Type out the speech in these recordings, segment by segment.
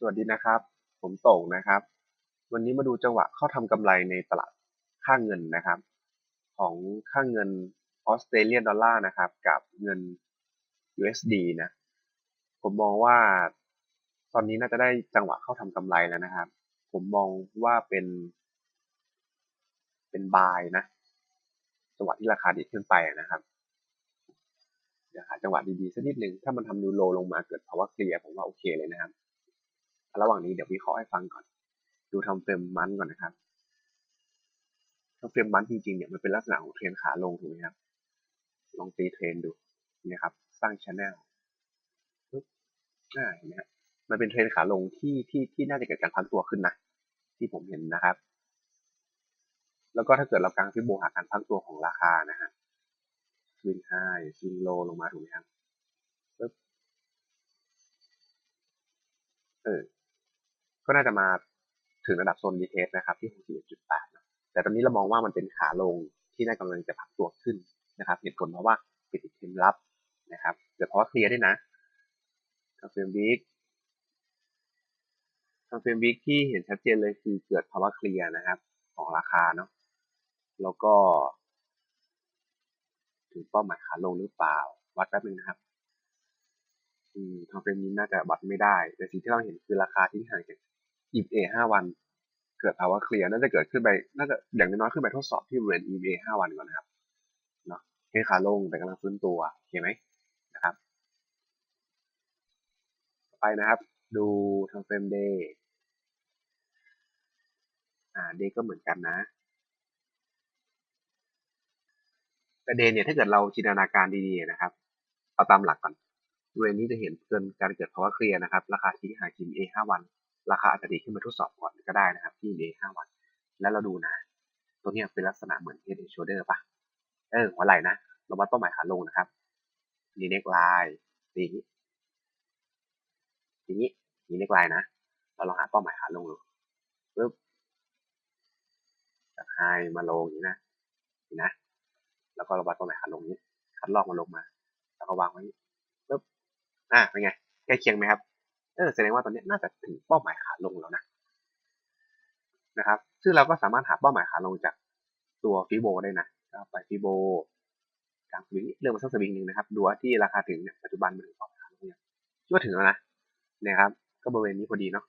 สวัสดีนะครับ ผมโต่งนะครับ วันนี้มาดูจังหวะเข้าทำกำไรในตลาดค่าเงินนะครับ ของค่าเงินออสเตรเลียนดอลลาร์นะครับ กับเงิน USD นะ ผมมองว่าตอนนี้น่าจะได้จังหวะเข้าทำกำไรแล้วนะครับ ผมมองว่าเป็น เป็นบายนะ จังหวะที่ราคาดีขึ้นไปนะครับเดี๋ยวหาจังหวะดีๆสักนิดหนึ่งถ้ามันทำนิวโลลงมาเกิดภาวะเคลียร์ผมว่าโอเคเลยนะครับ ระหว่างนี้เดี๋ยววิเคราะห์ให้ฟังก่อน ดูทำเฟรมมันก่อนนะครับทำเฟรมมันจริงๆเนี่ยมันเป็นลักษณะของเทรนขาลงถูกไหมครับ ลองตีเทรนดูนะครับ สร้างชแนลปึ๊บอ่าเห็นไหมครับมันเป็นเทรนขาลงที่ที่ที่น่าจะเกิดการพักตัวขึ้นนะที่ผมเห็นนะครับ แล้วก็ถ้าเกิดเรากางฟิโบหาการพักตัวของราคานะฮะสวิงไฮสวิงโลลงมาถูกไหมครับปึ๊บเออ ก็น่าจะมาถึงระดับโซนดีเทสนะครับที่ 61.8 แต่ตอนนี้เรามองว่ามันเป็นขาลงที่น่ากำลังจะพักตัวขึ้นนะครับเหตุผลเพราะว่าปิดเทมรับนะครับเกิดเพราะว่าเคลียร์ด้วยนะทางเฟรมวิกทางเฟรมวิกที่เห็นชัดเจนเลยคือเกิดภาวะเคลียร์นะครับของราคาเนาะแล้วก็ ถึงเป้าหมายขาลงหรือเปล่า วัดแป๊บนึงนะครับอืมทางเฟรมนี้น่าจะวัดไม่ได้ แต่สิ่งที่เราเห็นคือราคาที่ห่างจาก EMA 5วัน เกิดภาวะเคลียร์น่าจะเกิดขึ้นไปน่าจะอย่างน้อยขึ้นไปทดสอบที่บริเวณ EMA 5วันก่อนนะครับเนาะให้ขาลงแต่กำลังฟื้นตัวโอเคไหมนะครับ ไปนะครับดูทางเฟรมเดย์อ่าเดย์ก็เหมือนกันนะแต่เดย์เนี่ยถ้าเกิดเราจินตนาการดีๆนะครับเอาตามหลักก่อนบริเวณนี้จะเห็นเกินการเกิดภาวะเคลียร์นะครับ ราคาที่ห่างจาก EMA 5วัน ราคาอาจจะดีขึ้นมาทดสอบก่อนก็ได้นะครับ ที่ EMA 5วัน แล้วเราดูนะ ตัวนี้เป็นลักษณะเหมือน Head and Shoulder ป่ะเออหัวไหล่นะ เราวัดเป้าหมายขาลงนะครับนีเน็กไลน์ตีนี้ทีนี้นีเน็กไลน์นะ เราลองหาเป้าหมายขาลงดูปึ๊บจากไฮมาลงอย่างนี้นะนี่นะ แล้วก็เราวัดเป้าหมายขาลงนี้ คัดลอกมาลงมา แล้วก็วางไว้ปึ๊บอะเป็นไงใกล้เคียงไหมครับ เออแสดงว่าตอนนี้น่าจะถึงเป้าหมายขาลงแล้วนะนะครับ ซึ่งเราก็สามารถหาเป้าหมายขาลงจากตัวฟิโบได้นะก็ไปฟิโบกลางสวิงเรื่องมาสักสวิงหนึ่งนะครับดูว่าที่ราคาถึงเนี่ยปัจจุบันมันถึงเป้าหมายขาลงยังคิดว่าถึงแล้วนะนะครับ ก็บริเวณนี้พอดีเนาะ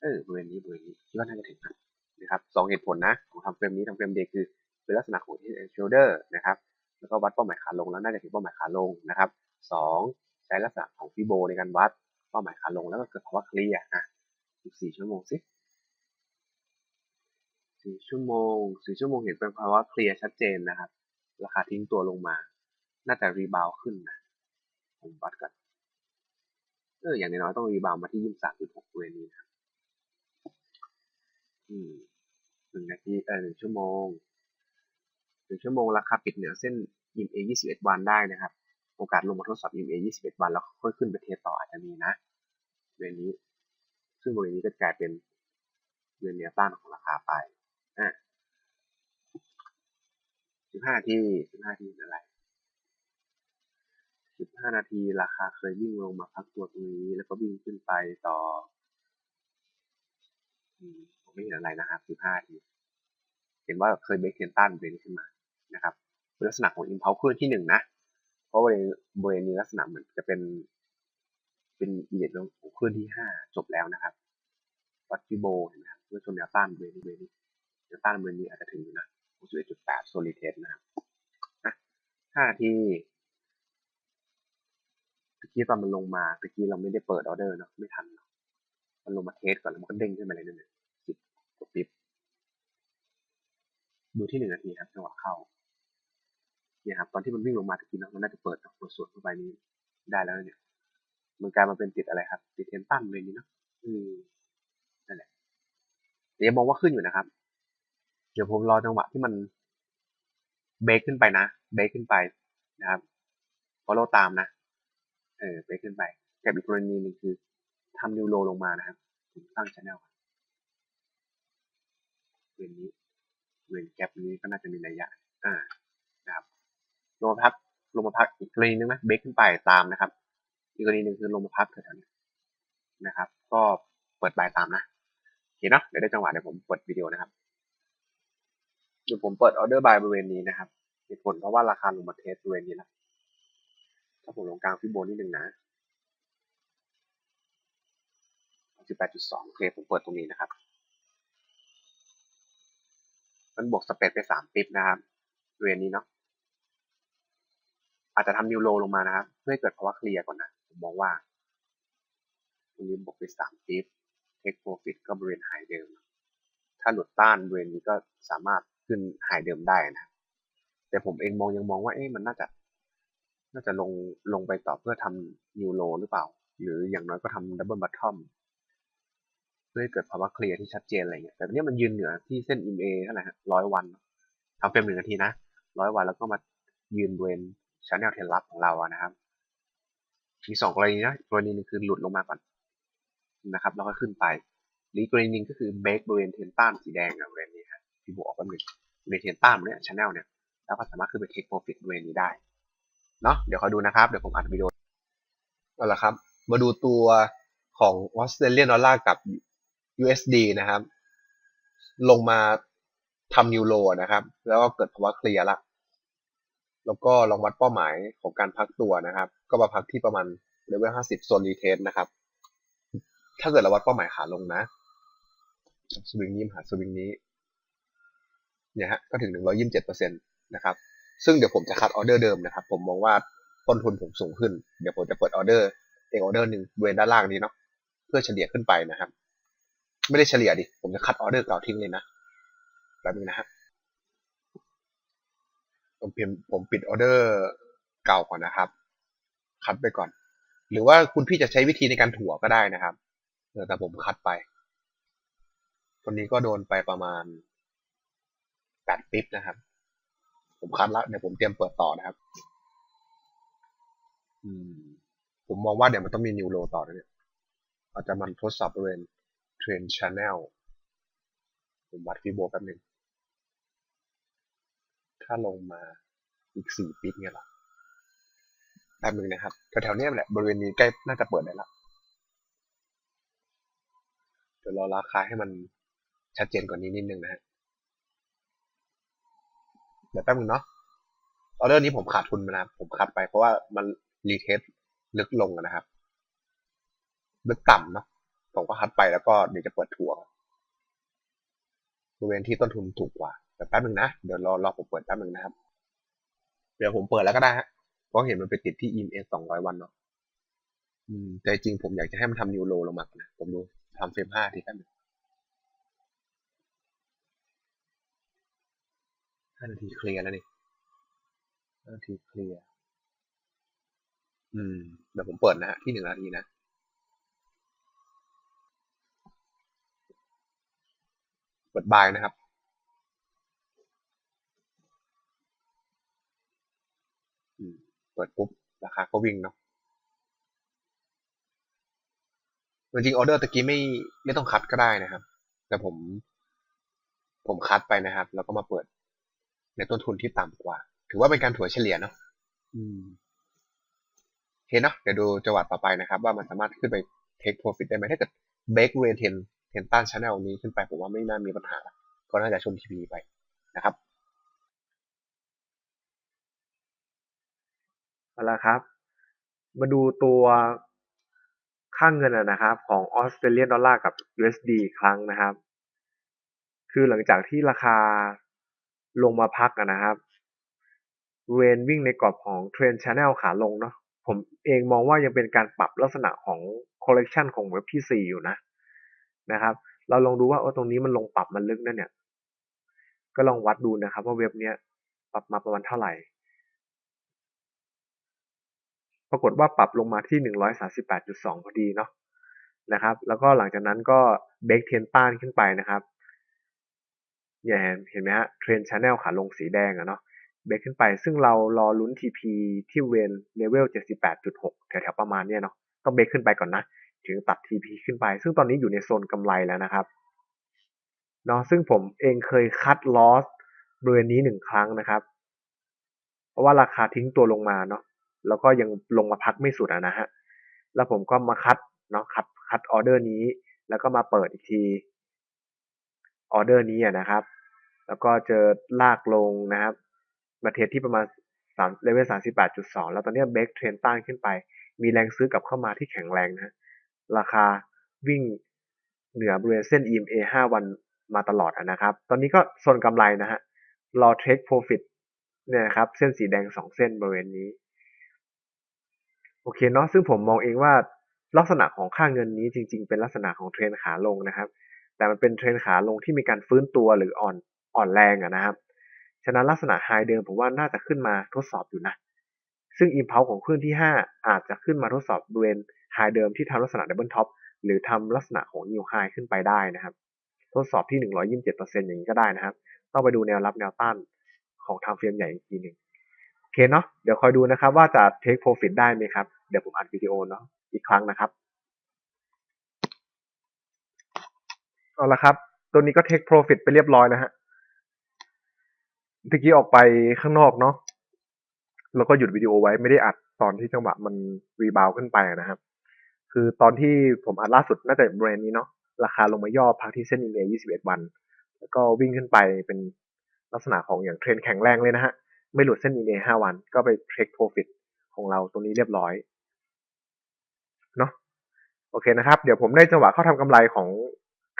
เออบริเวณนี้บริเวณนี้คิดว่าน่าจะถึงนะนะครับสองเหตุผลนะของทำเฟรมนี้ทำเฟรมเดย์คือเป็นลักษณะของ head and shoulder นะครับแล้วก็วัดเป้าหมายขาลงแล้วน่าจะถึงเป้าหมายขาลงนะครับสอง ใช้ลักษณะของฟิโบในการวัดเป้าหมายขาลงแล้วก็เกิดภาวะเคลียร์อะอีกสี่ชั่วโมงสิสี่ชั่วโมงสี่ชั่วโมงเห็นเป็นภาวะเคลียร์ชัดเจนนะครับ ราคาทิ้งตัวลงมา น่าจะรีบาวขึ้นนะ ผมวัดกันเอออย่างน้อยต้องรีบาวมาที่ยี่สิบสามจุดหกบริเวณนี้ครับอืมหนึ่งนาทีเออหนึ่งชั่วโมงหนึ่งชั่วโมงราคาปิดเหนือเส้น EMA 21วันได้นะครับ โอกาสลงมาทดสอบ EMA 21 วันแล้วค่อยขึ้นไปเทสต่ออาจจะมีนะบริเวณนี้ ซึ่งบริเวณนี้ก็กลายเป็นบริเวณแนวต้านของราคาไปอะ15นาที15นาที่อะไร 15 นาทีราคาเคยวิ่งลงมาพักตัวตรงนี้ แล้วก็วิ่งขึ้นไปต่อผมไม่เห็นอะไรนะครับ 15นาที เห็นว่าเคยเบรกเทนตันบริเวณนี้ขึ้นมานะครับ ลักษณะของ impulse คลื่อนที่หนึ่งนะ เพราะบริเวณบริเวณนี้ลักษณะเหมือนจะเป็น เป็นอีเวนต์ของคลื่นที่ห้าจบแล้วนะครับ วัดฟิโบเห็นไหมครับเมื่อชนแนวต้านบริเวณนี้บริเวณนี้แนวต้านบริเวณนี้อาจจะถึงอยู่นะ61.8 solid test นะครับนะ5นาที่ตะกี้ตอนมันลงมาตะกี้เราไม่ได้เปิดออเดอร์เนาะไม่ทันเนาะมันลงมาเทสก่อนแล้วมันก็เด้งขึ้นมาเลยนั่นเองสิบกว่าปิ๊บดูที่หนึ่งนาทีครับจังหวะเข้า เนี่ยครับตอนที่มันวิ่งลงมาตะกี้เนาะมันน่าจะเปิดเปิดส่วนเข้าไปนี้ได้แล้วเนี่ยมันกลายมาเป็นติดอะไรครับ ติดเทนตันเลยนี่เนาะอืมนั่นแหละเดี๋ยวมองว่าขึ้นอยู่นะครับ เดี๋ยวผมรอจังหวะที่มันเบรกขึ้นไปนะเบรกขึ้นไปนะครับฟอลโล่ตามนะเออเบรกขึ้นไปกับอีกกรณีหนึ่งคือทำนิวโลลงมานะครับผมตั้งชแนลเวนนี้เวนแกปนี้ก็น่าจะมีระยะ อ่า ลงมาพักลงมาพักอีกกรณีนึงนะเบรกขึ้นไปตามนะครับ อีกกรณีหนึ่งคือลงมาพักแถวๆนี้นะครับ ก็เปิดบายตามนะโอเคเนาะเดี๋ยวได้จังหวะเดี๋ยวผมเปิดวิดีโอนะครับเดี๋ยวผมเปิดออเดอร์บายบริเวณนี้นะครับเหตุผลเพราะว่าราคาลงมาเทสบริเวณนี้แล้วถ้าผมลงกลางฟิโบนิดนึงนะ18.2โอเคผมเปิดตรงนี้นะครับ มันบวกสเปดไปสามปิปนะครับบริเวณนี้เนาะ อาจจะทำนิวโลลงมานะครับ เพื่อให้เกิดภาวะเคลียร์ก่อนนะผมมองว่าตรงนี้บวกไปสามปิปเทคโปรฟิตก็บริเวณไฮเดิม ถ้าหลุดต้านบริเวณนี้ก็สามารถขึ้นไฮเดิมได้นะ แต่ผมเองมองยังมองว่าเอ๊ะมันน่าจะ น่าจะลงลงไปต่อเพื่อทำนิวโลหรือเปล่า หรืออย่างน้อยก็ทำดับเบิลบัตทอมเพื่อให้เกิดภาวะเคลียร์ที่ชัดเจนอะไรเงี้ย แต่เนี้ยมันยืนเหนือที่เส้น EMA เท่าไหร่ฮะร้อยวันทำเฟรมหนึ่งนาทีนะร้อยวันแล้วก็มายืนบริเวณ ช n นลเทนลับของเราอะนะครับ มีสองกรณีนะกรณีหนึงคือหลุดลงมาก่อนนะครับ แล้วก็ขึ้นไปหรือกรณีหนึงก็คือเบรกบริเวณเทนต้านสีแดงอะบริเวณนี้ครับที่บวกแป๊บนึงบริเวณเทนต้านเนี่ยช n นลเนี่ยแล้วก็สามารถขึ้นไปเทคโปรฟิตบริเวณนี้ได้เนาะเดี๋ยวคอยดูนะครับ เดี๋ยวผมอัดวิดีโอเอาละครับ มาดูตัวของออสเตรเลียนดอลลาร์กับ USD นะครับ ลงมาทำนิวโลนะครับ แล้วก็เกิดภาวะเคลียร์ละ แล้วก็ลองวัดเป้าหมายของการพักตัวนะครับ ก็มาพักที่ประมาณเลเวล50โซนรีเทสนะครับ ถ้าเกิดเราวัดเป้าหมายขาลงนะ สวิงนี้มาหาสวิงนี้ เนี่ยฮะ ก็ถึง127%นตนะครับ ซึ่งเดี๋ยวผมจะคัดออเดอร์เดิมนะครับ ผมมองว่าต้นทุนผมสูงขึ้น เดี๋ยวผมจะเปิดออเดอร์เอกออเดอร์หนึ่งบริเวณด้านล่างนี้เนาะ เพื่อเฉลี่ยขึ้นไปนะครับ ไม่ได้เฉลี่ยดิ ผมจะคัดออเดอร์เก่าทิ้งเลยนะแป๊บนึงนะฮะ ผมพิมพ์ผมปิดออเดอร์เก่าก่อนนะครับ คัดไปก่อน หรือว่าคุณพี่จะใช้วิธีในการถั่วก็ได้นะครับแต่ผมคัดไป ตัวนี้ก็โดนไปประมาณแปดปิ๊บนะครับ ผมคัดแล้วเดี๋ยวผมเตรียมเปิดต่อนะครับ อืม ผมมองว่าเดี๋ยวมันต้องมีนิวโลต่อนะเนี่ยเราจจะมันทดสอบบริเวณเทรนช n แนลผมวัดฟีโบแป๊บหนึ่ง ถ้าลงมาอีกสี่ปิ๊บเนี่ยหรอแป๊บนึงนะครับแถวๆนี้แหละบริเวณนี้ใกล้น่าจะเปิดได้ละเดี๋ยวรอราคาให้มันชัดเจนกว่านี้นิดนึงนะฮะเดี๋ยวแป๊บนึงเนาะออเดอร์นี้ผมขาดทุนไปนะครับผมคัดไปเพราะว่ามันรีเทสลึกลงนะครับลึกต่ำเนาะผมก็คัดไปแล้วก็เดี๋ยวจะเปิดทัวบริเวณที่ต้นทุนถูกกว่า แต่แป๊บนึงนะ เดี๋ยวรอรอผมเปิดแป๊บนึงนะครับ เดี๋ยวผมเปิดแล้วก็ได้ฮะเพราะเห็นมันไปติดที่ EMA สองร้อยวันเนาะอืมแต่จริงผมอยากจะให้มันทำนิวโลลงมาก่อนนะ ผมดูทำเฟรมห้าทีแป๊บนึงห้านาทีเคลียร์แล้วนี่ห้านาทีเคลียร์อืมเดี๋ยวผมเปิดนะฮะที่หนึ่งนาทีนะเปิดบายนะครับ อืม เปิดปุ๊บราคาก็วิ่งเนาะจริงๆออเดอร์ตะกี้ไม่ไม่ต้องคัดก็ได้นะครับ แต่ผมผมคัดไปนะครับ แล้วก็มาเปิดในต้นทุนที่ต่ำกว่า ถือว่าเป็นการถัวเฉลี่ยเนาะอืมโอเคเนาะเดี๋ยวดูจังหวะต่อไปนะครับ ว่ามันสามารถขึ้นไป take profit ได้ไหมถ้าเกิด break r a t e n เทนตันช n แนลนี้ขึ้นไปผมว่าไม่น่ามีปัญหา ก็น่าจะชนทีพีไปนะครับ เอาละครับ มาดูตัวค่างเงินนะครับ ของออสเตรเลียนดอลลาร์กับ USD อีกครั้งนะครับ คือหลังจากที่ราคาลงมาพักนะครับเวนวิ่งในกรอบของเทรนช n แนลขาลงเนาะผมเองมองว่ายังเป็นการปรับลักษณะของ collection ของเว็บที่ 4 อยู่นะนะครับ เราลองดูว่าเออตรงนี้มันลงปรับมันลึกนั่นเนี่ย ก็ลองวัดดูนะครับว่าเว็บเนี้ยปรับมาประมาณเท่าไหร่ ปรากฏว่าปรับลงมาที่ 138.2 พอดีเนาะนะครับ แล้วก็หลังจากนั้นก็เบรกเทนต้านขึ้นไปนะครับเนี่ยเห็นเห็นไหมฮะเทรนช n แนลขาลงสีแดงอะเนาะเบรกขึ้นไป ซึ่งเรารอลุ้น TP ที่เวนเลเวล 78.6 แถวๆประมาณเนี้ยเนาะต้องเบรกขึ้นไปก่อนนะ ถึงตัด TP ขึ้นไป ซึ่งตอนนี้อยู่ในโซนกำไรแล้วนะครับเนาะซึ่งผมเองเคยคัดลอสบริเวณนี้หนึ่งครั้งนะครับ เพราะว่าราคาทิ้งตัวลงมาเนาะ แล้วก็ยังลงมาพักไม่สุดอะนะฮะแล้วผมก็มาคัดเนาะคัดคัดออเดอร์นี้ แล้วก็มาเปิดอีกทีออเดอร์นี้อะนะครับ แล้วก็เจอลากลงนะครับ มาเทสที่ประมาณ3เลเวล38.2แล้วตอนนี้เบรกเทรนต้านขึ้นไป มีแรงซื้อกลับเข้ามาที่แข็งแรงนะราคาวิ่งเหนือบริเวณเส้น EMA 5 วันมาตลอดอะนะครับ ตอนนี้ก็โซนกำไรนะฮะ รอ take profit เนี่ยครับ เส้นสีแดง 2 เส้นบริเวณนี้ อเคเนาะซึ่งผมมองเองว่าลักษณะของค่าเงินนี้จริง ๆ เป็นลักษณะของเทรนขาลงนะครับ แต่มันเป็นเทรนขาลงที่มีการฟื้นตัวหรืออ่อนอ่อนแรงอะนะครับ ฉะนั้นลักษณะไฮเดิมผมว่าน่าจะขึ้นมาทดสอบอยู่นะ ซึ่ง impulse ของคลื่นที่ 5 อาจจะขึ้นมาทดสอบบริเวณไฮเดิมที่ทำลักษณะ double top หรือทำลักษณะของ new high ขึ้นไปได้นะครับ ทดสอบที่ 127%อย่างนี้ก็ได้นะครับ ต้องไปดูแนวรับแนวต้านของทางเฟรมใหญ่อีกทีหนึ่งโอเคเนาะเดี๋ยวคอยดูนะครับว่าจะ take profit ได้ไหมครับ เดี๋ยวผมอัดวิดีโอเนาะอีกครั้งนะครับเอาละครับ ตัวนี้ก็ take profit ไปเรียบร้อยนะฮะตะกี้ออกไปข้างนอกเนาะแล้วก็หยุดวิดีโอไว้ไม่ได้อัดตอนที่จังหวะมันรีบาวขึ้นไปนะครับ คือตอนที่ผมอัดล่าสุดน่าจะแบรนด์นี้เนาะราคาลงมาย่อพักที่เส้น EMA 21 วัน แล้วก็วิ่งขึ้นไปเป็นลักษณะของอย่างเทรนแข็งแรงเลยนะฮะ ไม่หลุดเส้น EMA 5วัน ก็ไปเทคโปรฟิตของเราตรงนี้เรียบร้อย เนาะโอเคนะครับ เดี๋ยวผมได้จังหวะเข้าทำกำไรของ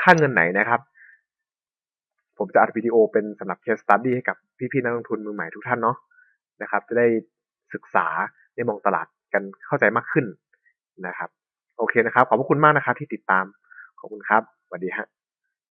ค่าเงินไหนนะครับ ผมจะอัดวิดีโอเป็นสำหรับ case study ให้กับพี่ๆนักลงทุนมือใหม่ทุกท่านเนาะนะครับ จะได้ศึกษาได้มองตลาดกันเข้าใจมากขึ้นนะครับ โอเคนะครับ ขอบพระคุณมากนะครับที่ติดตามขอบคุณครับสวัสดีฮะ